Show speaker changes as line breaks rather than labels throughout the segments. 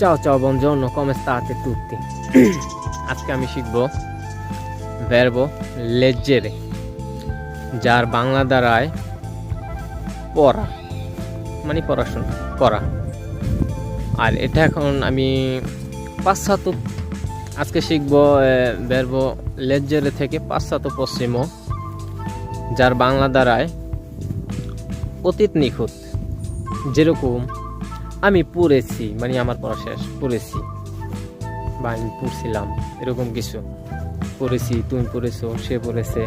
Ciao ciao, buongiorno, come state tutti? আজকে আমি শিখব verbo leggere যার বাংলা দ্বারায় পড়া মানে পড়াশোনা পড়া আর এটা এখন আমি পাশ্চাত্য আজকে শিখব verbo leggere থেকে পাশ্চাত্য পশ্চিম যার বাংলা দ্বারায় অতীত নিখুঁত যেরকম আমি পড়েছি মানে আমার পড়া শেষ, পড়েছি। বা আমি পড়ছিলাম, এরকম কিছু। পড়েছি, তুমি পড়েছো, সে পড়েছে,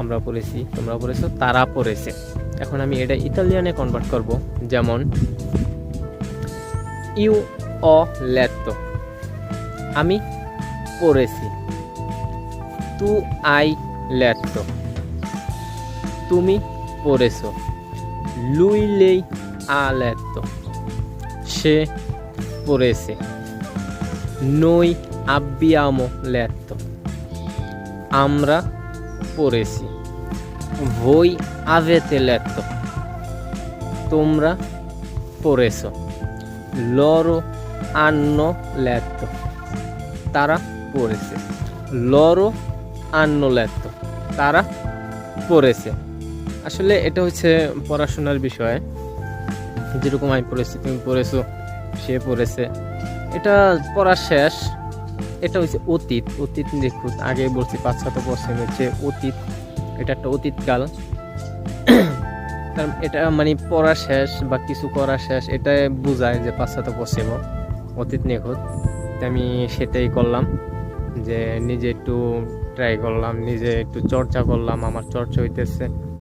আমরা পড়েছি তোমরা পড়েছো, তারা পড়েছে। এখন আমি এটা ইতালিয়ানে কনভার্ট করব, যেমন, ইউ অ লেতো, আমি পড়েছি, তু আই লেতো, তুমি পড়েছো, লুই লেই আ লেতো। সে পড়েছে। নই আব্বিয়াম লেত আমরা পড়েছি। বই আবেতে লেত তোমরা পড়েছ। লর আন্ন লেত তারা পড়েছে। লর আন্ন লেত তারা পড়েছে। আসলে এটা হচ্ছে পড়াশোনার বিষয়। যেরকম আমি পড়েছি, তুমি পড়েছো, সে পড়েছে। এটা পড়া শেষ। এটা হচ্ছে অতীত। অতীত দেখুন আগে বলছি পাশ্চাত্য পশ্চিম হচ্ছে অতীত। এটা একটা অতীতকাল কারণ এটা মানে পড়া শেষ বা কিছু করা শেষ, এটা বোঝায় যে পাশ্চাত্য পশ্চিম অতীত নিখুঁত। আমি সেটাই করলাম যে নিজে একটু ট্রাই করলাম, নিজে একটু চর্চা করলাম, আমার চর্চা হইতেছে।